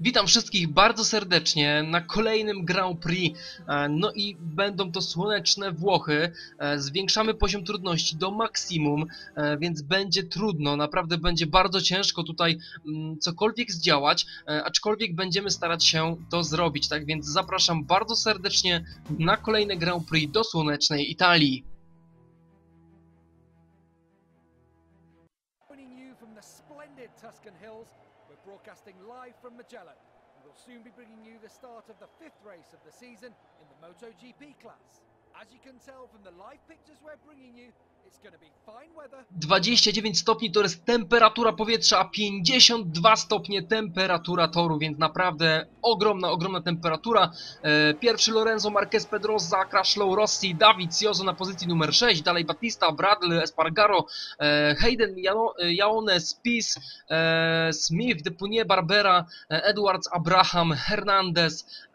Witam wszystkich bardzo serdecznie na kolejnym Grand Prix. E, No i będą to słoneczne Włochy. E, Zwiększamy poziom trudności do maksimum, e, więc będzie trudno, naprawdę będzie bardzo ciężko tutaj mm, cokolwiek zdziałać, aczkolwiek będziemy starać się to zrobić, tak więc zapraszam bardzo serdecznie na kolejne Grand Prix do słonecznej Italii. We're broadcasting live from Magellan. and We'll soon be bringing you the start of the fifth race of the season in the MotoGP class. As you can tell from the live pictures we're bringing you, it's going to be fine weather 29 stopni to jest temperatura powietrza, a 52 stopnie temperatura toru, więc naprawdę ogromna, ogromna temperatura. E, Pierwszy Lorenzo Marquez Pedrosa, Crashlow Rossi, Dawid Siozo na pozycji numer 6, dalej Batista, Bradley, Espargaro, e, Hayden, e, Jaone, Spies, e, Smith, Depunie, Barbera, Edwards, Abraham, Hernandez,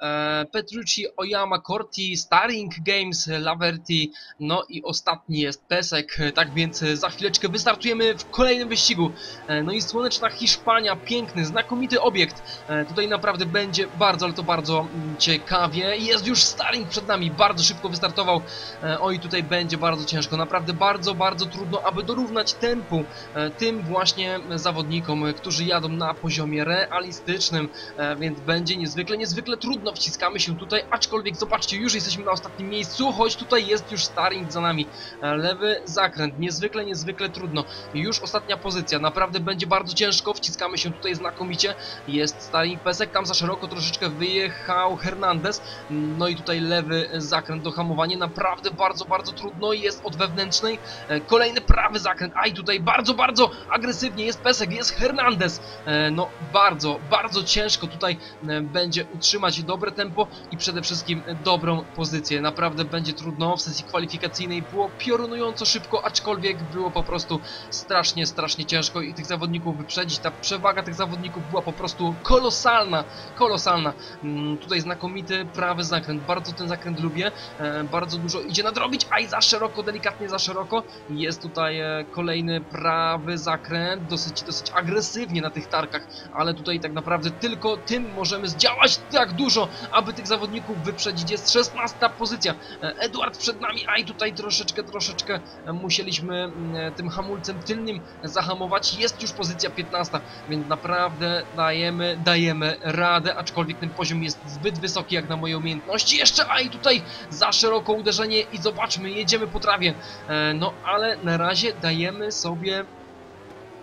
Petrucci, Oyama, Corti, Starring Games, Laverty, no i ostatni jest Pesek, tak więc e, za chwileczkę wystartujemy w kolejnym wyścigu. E, No i słoneczna Hiszpania, piękny, znakomity obiekt. E, Tutaj naprawdę będzie bardzo, ale to bardzo mm, ciekawie. Jest już Starring przed nami, bardzo szybko wystartował. E, Oj, tutaj będzie bardzo ciężko, naprawdę bardzo, bardzo trudno, aby dorównać tempu e, tym właśnie zawodnikom, e, którzy jadą na poziomie realistycznym, e, więc będzie niezwykle, niezwykle trudno. Wciskamy się tutaj, aczkolwiek zobaczcie, już jesteśmy na ostatnim miejscu, choć tutaj jest już Starring za nami. E, Lewy zakręt, niezwykle, niezwykle trudno. Już ostatnia pozycja, naprawdę będzie bardzo ciężko, wciskamy się tutaj znakomicie. Jest Starring Pesek, tam za szeroko troszeczkę wyjechał Hernandez. No i tutaj lewy zakręt do hamowania, naprawdę bardzo, bardzo trudno. Jest od wewnętrznej, E, kolejny prawy zakręt, aj tutaj bardzo, bardzo agresywnie jest Pesek, jest Hernandez. E, No bardzo, bardzo ciężko tutaj e, będzie utrzymać dobre tempo i przede wszystkim dobrą pozycję. Naprawdę będzie trudno, w sesji kwalifikacyjnej było piorunująco szybko, aczkolwiek było po prostu strasznie, strasznie ciężko i tych zawodników wyprzedzić. Ta przewaga tych zawodników była po prostu kolosalna, kolosalna. Mm, Tutaj znakomity prawy zakręt, bardzo ten zakręt lubię, e, bardzo dużo idzie nadrobić, aj za szeroko, delikatnie za szeroko. Jest tutaj e, kolejny prawy zakręt, dosyć, dosyć agresywnie na tych tarkach, ale tutaj tak naprawdę tylko tym możemy zdziałać tak dużo, aby tych zawodników wyprzedzić. Jest 16 pozycja. E, Edward przed nami, aj tutaj troszeczkę, troszeczkę musieliśmy mm, tym hamulcem tylnym zahamować. Jest już pozycja 15, więc naprawdę dajemy, dajemy radę, aczkolwiek ten poziom jest zbyt wysoki jak na moje umiejętności. Jeszcze, aj tutaj za szeroko uderzenie i zobaczmy, jedziemy po trawie. E, No ale na razie dajemy sobie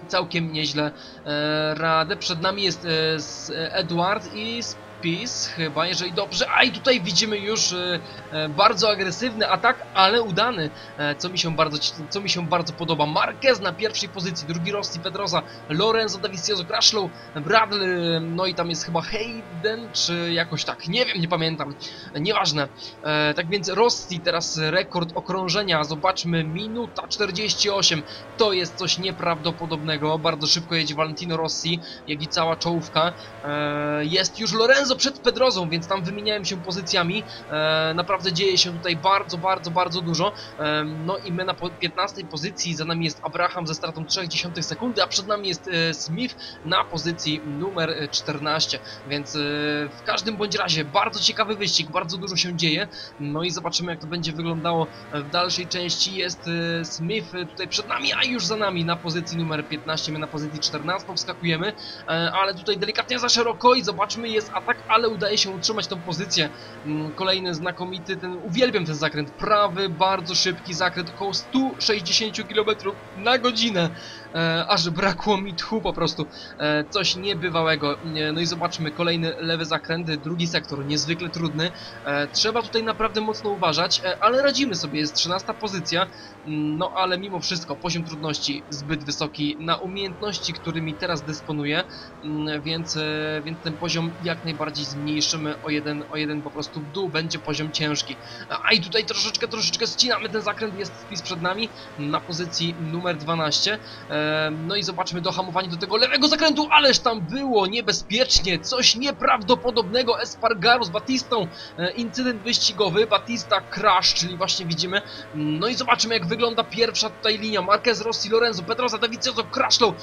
całkiem nieźle e, radę. Przed nami jest e, Edward i Spis chyba, jeżeli dobrze. A i tutaj widzimy już e, e, bardzo agresywny atak, ale udany, e, co mi się bardzo, co mi się bardzo podoba. Marquez na pierwszej pozycji, drugi Rossi Pedrosa, Lorenzo Davizioso, Crashlow, Bradley, no i tam jest chyba Hayden, czy jakoś tak, nie wiem, nie pamiętam, nieważne. E, tak więc Rossi teraz rekord okrążenia, zobaczmy, minuta 48, to jest coś nieprawdopodobnego. Bardzo szybko jedzie Valentino Rossi, jak i cała czołówka. Jest już Lorenzo przed Pedrozą, więc tam wymieniałem się pozycjami. E, naprawdę dzieje się tutaj bardzo, bardzo, bardzo dużo. E, no i my na po- 15 pozycji, za nami jest Abraham ze stratą 0,3 sekundy, a przed nami jest e, Smith na pozycji numer e, 14. Więc e, w każdym bądź razie bardzo ciekawy wyścig, bardzo dużo się dzieje. No i zobaczymy jak to będzie wyglądało w dalszej części. Jest e, Smith e, tutaj przed nami, a już za nami na pozycji numer 15, my na pozycji 14 wskakujemy, e, ale tutaj delikatnie za szeroko i zobaczmy, jest atak, ale udaje się utrzymać tą pozycję. Mm, Kolejny znakomity, ten uwielbiam ten zakręt, prawy, bardzo szybki zakręt, około 160 km na godzinę, e, aż brakło mi tchu po prostu, e, coś niebywałego. E, No i zobaczmy, kolejny lewy zakręt, drugi sektor, niezwykle trudny, e, trzeba tutaj naprawdę mocno uważać, e, ale radzimy sobie, jest 13 pozycja, Mm, no ale mimo wszystko poziom trudności zbyt wysoki na umiejętności, którymi teraz dysponuję, mm, więc, e, więc ten poziom jak najbardziej zmniejszymy o jeden, o jeden po prostu w dół, będzie poziom ciężki. A i tutaj troszeczkę, troszeczkę ścinamy ten zakręt, jest spis przed nami na pozycji numer 12. E, no i zobaczmy dohamowanie do tego lewego zakrętu, ależ tam było niebezpiecznie, coś nieprawdopodobnego. Espargaro z Batistą, incydent wyścigowy, Batista crash, czyli właśnie widzimy. No i zobaczymy jak wygląda pierwsza tutaj linia. Marquez, Rossi, Lorenzo, Pedrosa, Daviciozo, crashlow.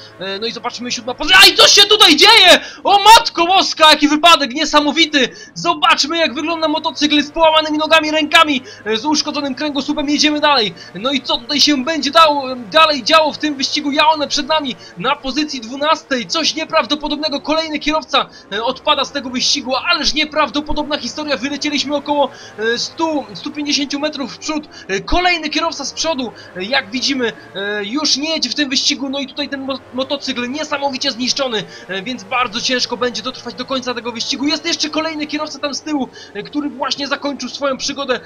No i zobaczymy siódma pozycja. Aj, co się tutaj dzieje? O matko boska, jaki wypadek niesamowity! Zobaczmy jak wygląda motocykl z połamanymi nogami, rękami, e, z uszkodzonym kręgosłupem. Jedziemy dalej. No i co tutaj się będzie dało, dalej działo w tym wyścigu? Jaone przed nami na pozycji 12. Coś nieprawdopodobnego. Kolejny kierowca e, odpada z tego wyścigu, ależ nieprawdopodobna historia. Wylecieliśmy około e, 100, 150 metrów w przód. E, Kolejny kierowca z przodu, e, jak widzimy, e, już nie jedzie w tym wyścigu. No i tutaj ten mo motocykl niesamowicie zniszczony, e, więc bardzo ciężko będzie dotrwać do końca tego wyścigu. Jest jeszcze kolejny kierowca tam z tyłu, e, który właśnie zakończył swoją przygodę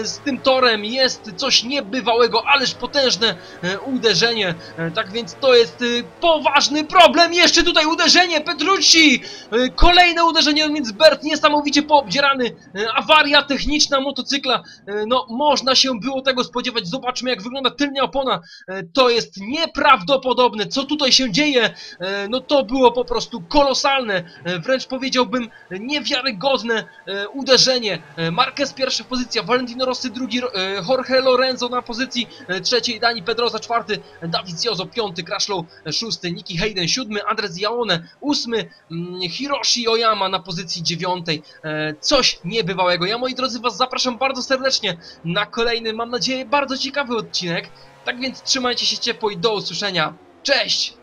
e, z tym torem. Jest coś niebywałego, ależ potężne e, uderzenie. E, Tak więc to jest e, poważny problem. Jeszcze tutaj uderzenie Petrucci! E, Kolejne uderzenie, więc Bert niesamowicie poobdzierany. E, Awaria techniczna motocykla. E, No, można się było tego spodziewać. Zobaczmy, jak wygląda tylnia opona. E, To jest nieprawdopodobne. Co tutaj się dzieje? E, No, to było po prostu kolosalne. Wręcz powiedziałbym niewiarygodne uderzenie. Marquez pierwsza pozycja, Valentino Rossi drugi, Jorge Lorenzo na pozycji trzeciej, Dani Pedrosa czwarty, Davizioso piąty, Crashlow e, szósty, Nicky Hayden siódmy, Andres Jaone ósmy, mm, Hiroshi Oyama na pozycji dziewiątej. E, Coś niebywałego. Ja moi drodzy was zapraszam bardzo serdecznie na kolejny, mam nadzieję, bardzo ciekawy odcinek. Tak więc trzymajcie się ciepło i do usłyszenia. Cześć!